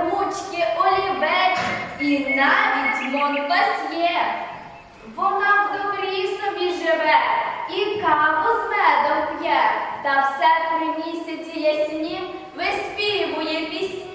Ручки, олівець і навіть Монпасьє. Вона в добрі собі живе і каву з медом п'є, та все при місяці яснім виспівує пісні.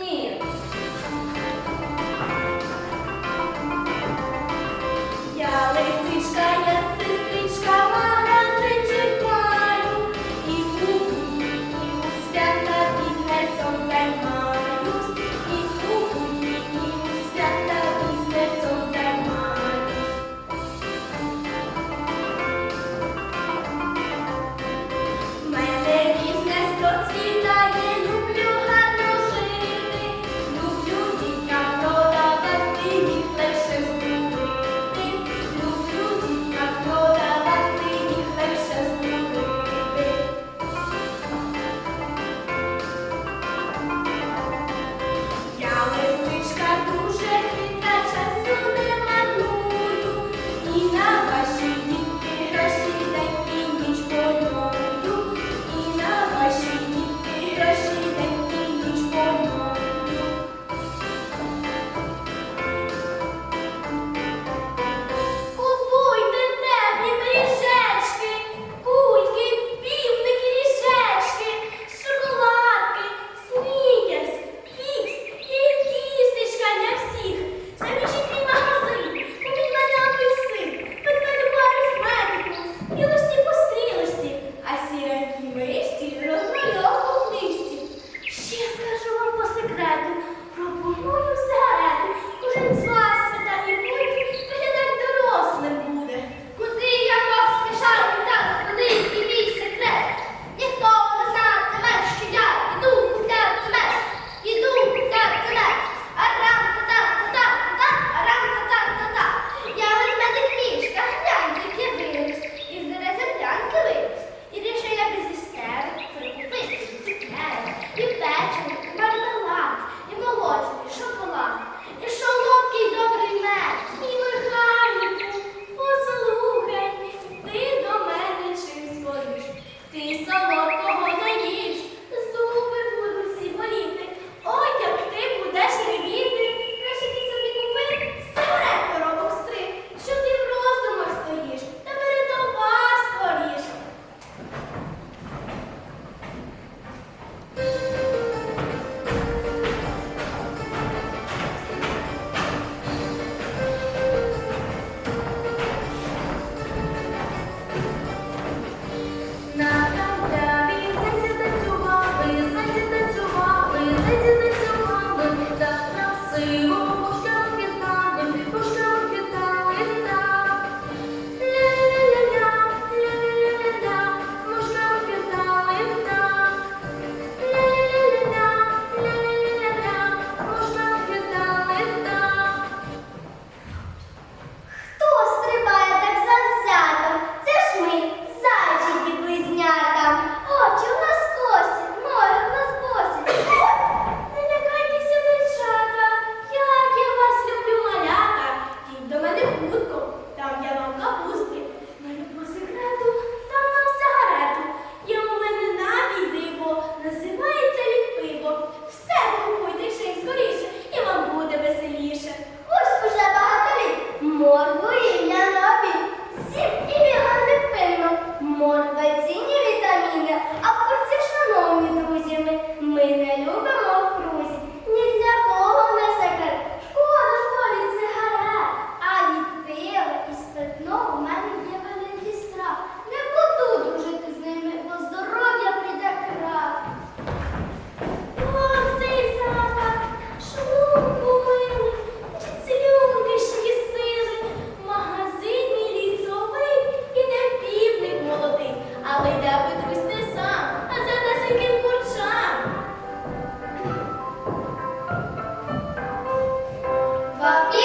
Papi.